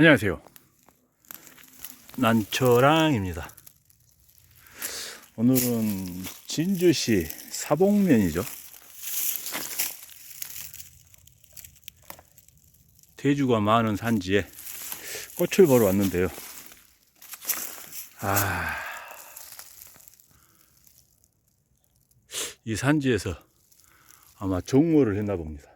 안녕하세요. 난초랑입니다. 오늘은 진주시 사봉면이죠. 대주가 많은 산지에 꽃을 보러 왔는데요. 아, 이 산지에서 아마 종로를 했나 봅니다.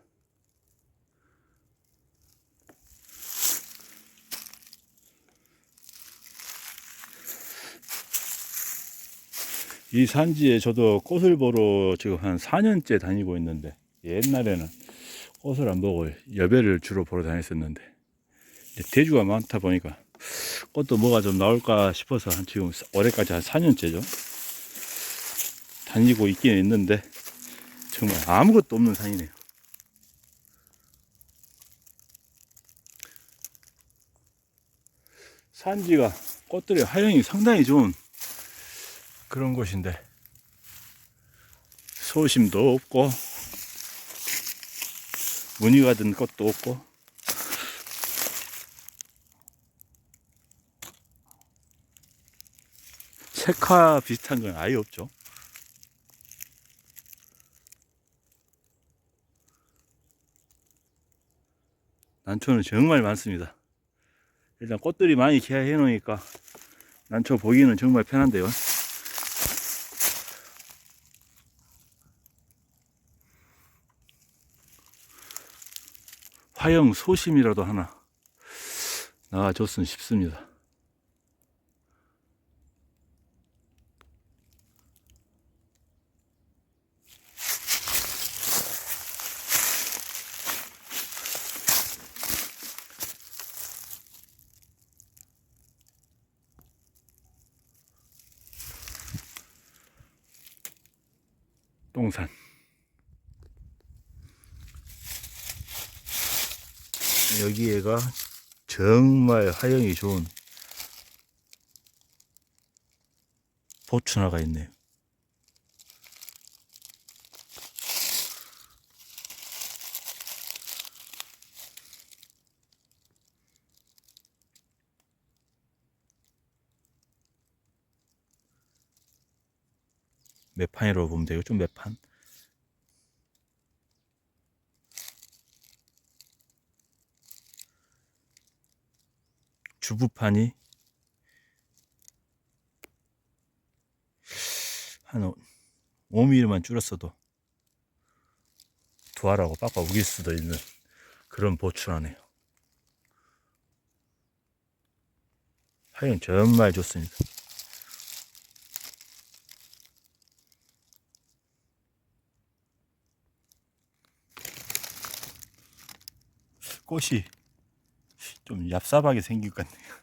이 산지에 저도 꽃을 보러 지금 한 4년째 다니고 있는데 옛날에는 꽃을 안 보고 여배를 주로 보러 다녔었는데 대주가 많다 보니까 꽃도 뭐가 좀 나올까 싶어서 한 지금 올해까지 한 4년째죠. 다니고 있긴 있는데 정말 아무것도 없는 산이네요. 산지가 꽃들의 화형이 상당히 좋은 그런 곳인데 소심도 없고 무늬가 든 것도 없고 색화 비슷한 건 아예 없죠. 난초는 정말 많습니다. 일단 꽃들이 많이 개해 놓으니까 난초 보기는 정말 편한데요. 화형 소심이라도 하나 나와줬으면 싶습니다. 똥산. 여기에가 정말 화형이 좋은 보추나가 있네요. 몇 판이라고 보면 돼요. 좀몇 판. 주부판이 한 5mm만 줄였어도 두 알하고 빡빡 우길 수도 있는 그런 보추라네요. 하여간 정말 좋습니다. 꽃이 좀 얍삽하게 생긴 것 같네요.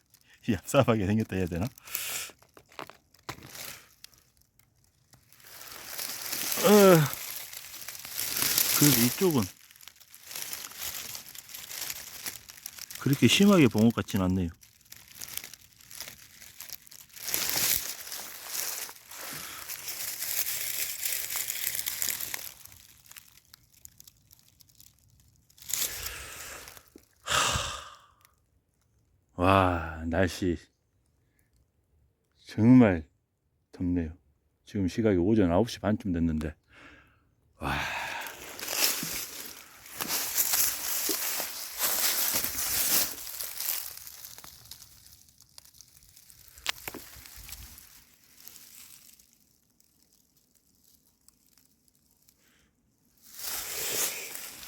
얍삽하게 생겼다 해야 되나? 어, 그래도 이쪽은 그렇게 심하게 본것 같진 않네요. 와, 날씨 정말 덥네요. 지금 시각이 오전 9시 반쯤 됐는데, 와.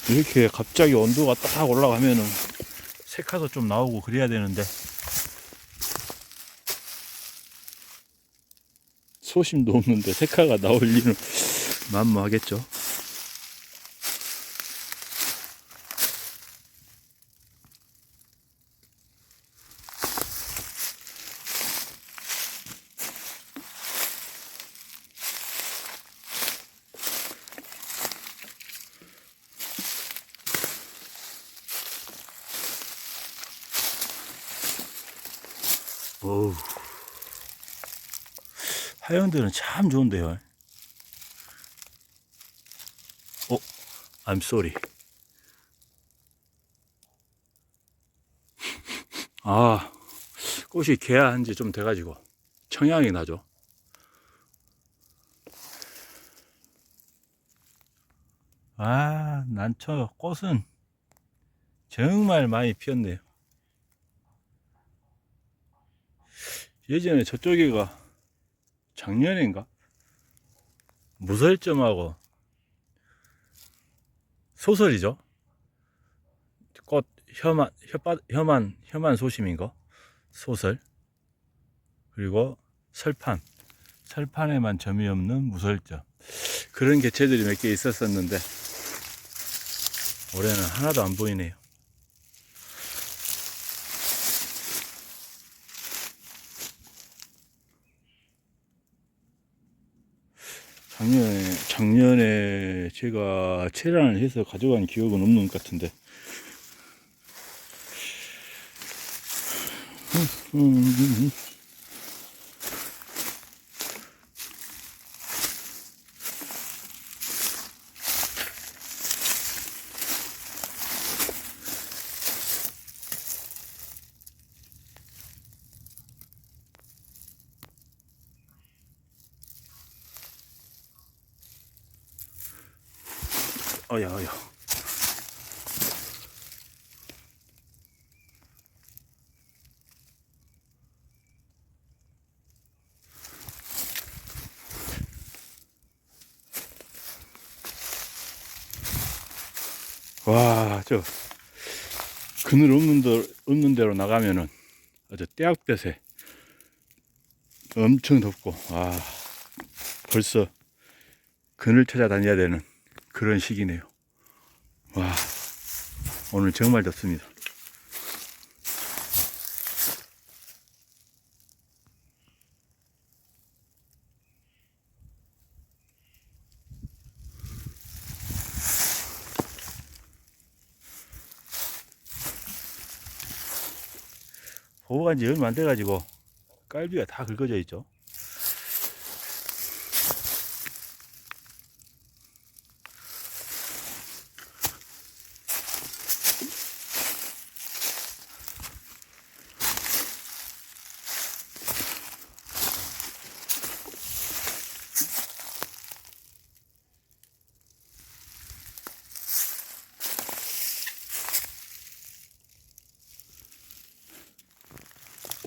이렇게 갑자기 온도가 딱 올라가면은 색화도 좀 나오고 그래야 되는데 소심도 없는데 색화가 나올 리는 만무하겠죠. 어우. 하영들은 참 좋은데요. 어, I'm sorry. 아, 꽃이 개화한 지 좀 돼가지고 청향이 나죠. 아, 난처 꽃은 정말 많이 피었네요. 예전에 저쪽에가 작년인가? 무설점하고 소설이죠. 꽃 혐한 혐한 혐한 혐한 소심인가? 소설 그리고 설판 설판에만 점이 없는 무설점 그런 개체들이 몇 개 있었었는데 올해는 하나도 안 보이네요. 작년에 작년에 제가 체란을 해서 가져간 기억은 없는 것 같은데. 어야 어야. 와, 저 그늘 없는 데 없는 데로 나가면은 아주 떼약볕에 엄청 덥고 아 벌써 그늘 찾아다녀야 되는 그런 시기네요. 와 오늘 정말 덥습니다. 보호한 지 얼마 안 돼가지고 깔비가 다 긁어져 있죠.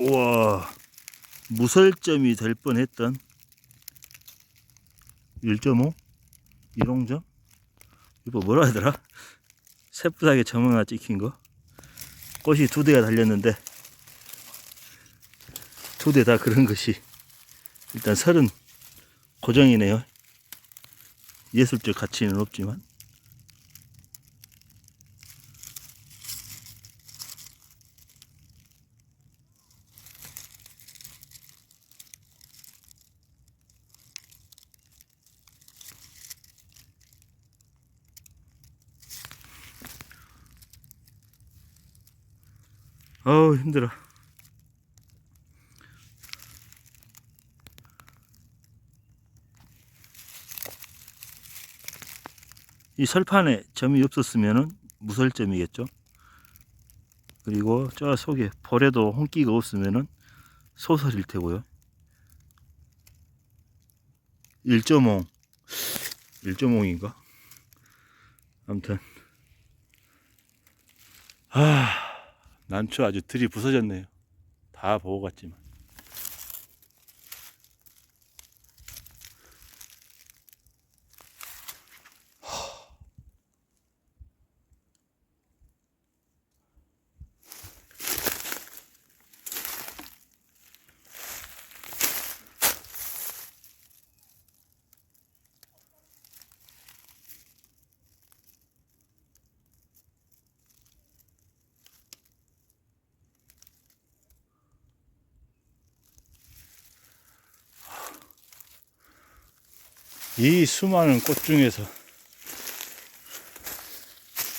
우와 무설점이 될 뻔했던 1.5 일홍점? 이거 뭐라 하더라? 새푸하게 점 하나 찍힌 거? 꽃이 두 대가 달렸는데 두 대 다 그런 것이 일단 설은 고정이네요. 예술적 가치는 없지만 어우 힘들어. 이 설판에 점이 없었으면은 무설점이겠죠? 그리고 저 속에 볼에도 홍기가 없으면은 소설일 테고요. 1.5 1.5인가? 아무튼. 아 난초 아주 들이 부서졌네요. 다 보고 갔지만. 이 수많은 꽃 중에서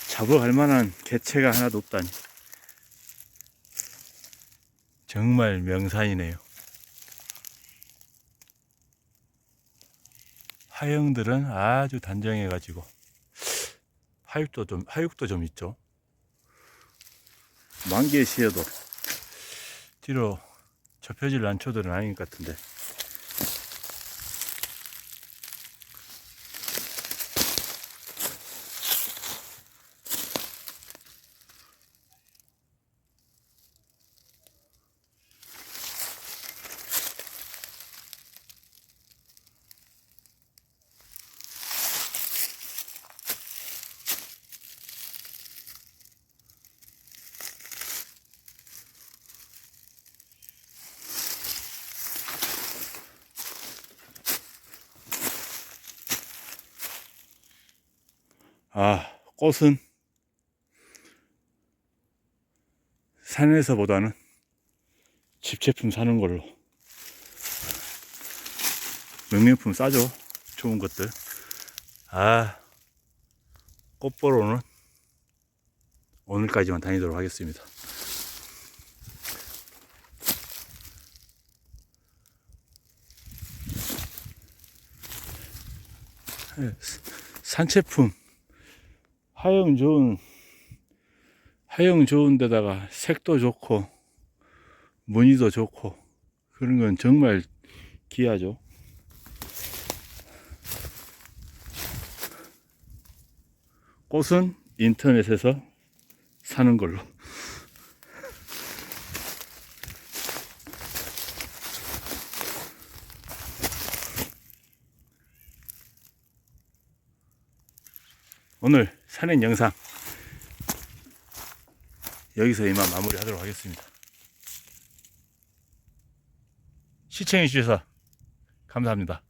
잡아갈 만한 개체가 하나도 없다니. 정말 명산이네요. 하영들은 아주 단정해 가지고 하육도 좀 하육도 좀 있죠. 만개 시에도 뒤로 접혀질 난초들은 아닌 것 같은데. 아, 꽃은 산에서보다는 집 제품 사는 걸로. 명명품 싸죠. 좋은 것들. 아, 꽃 보러는 오늘까지만 다니도록 하겠습니다. 예, 산채품 하영 좋은 하영 좋은 데다가 색도 좋고 무늬도 좋고 그런 건 정말 귀하죠. 꽃은 인터넷에서 사는 걸로. 오늘 산행 영상 여기서 이만 마무리하도록 하겠습니다. 시청해 주셔서 감사합니다.